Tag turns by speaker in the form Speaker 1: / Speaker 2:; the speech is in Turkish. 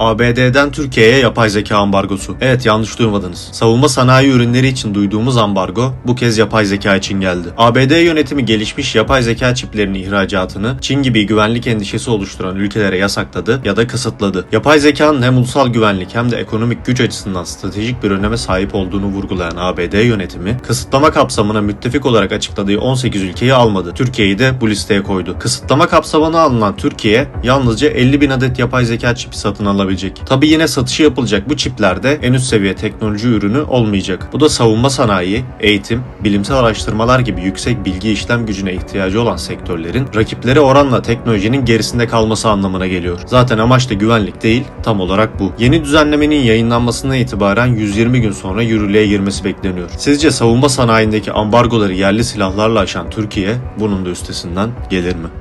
Speaker 1: ABD'den Türkiye'ye yapay zeka ambargosu. Evet yanlış duymadınız. Savunma sanayi ürünleri için duyduğumuz ambargo bu kez yapay zeka için geldi. ABD yönetimi gelişmiş yapay zeka çiplerinin ihracatını Çin gibi güvenlik endişesi oluşturan ülkelere yasakladı ya da kısıtladı. Yapay zekanın hem ulusal güvenlik hem de ekonomik güç açısından stratejik bir öneme sahip olduğunu vurgulayan ABD yönetimi kısıtlama kapsamına müttefik olarak açıkladığı 18 ülkeyi almadı. Türkiye'yi de bu listeye koydu. Kısıtlama kapsamına alınan Türkiye yalnızca 50 bin adet yapay zeka çipi satın alabilecek. Tabi yine satışı yapılacak bu çiplerde en üst seviye teknoloji ürünü olmayacak. Bu da savunma sanayi, eğitim, bilimsel araştırmalar gibi yüksek bilgi işlem gücüne ihtiyacı olan sektörlerin rakipleri oranla teknolojinin gerisinde kalması anlamına geliyor. Zaten amaç da güvenlik değil, tam olarak bu. Yeni düzenlemenin yayınlanmasına itibaren 120 gün sonra yürürlüğe girmesi bekleniyor. Sizce savunma sanayindeki ambargoları yerli silahlarla aşan Türkiye bunun da üstesinden gelir mi?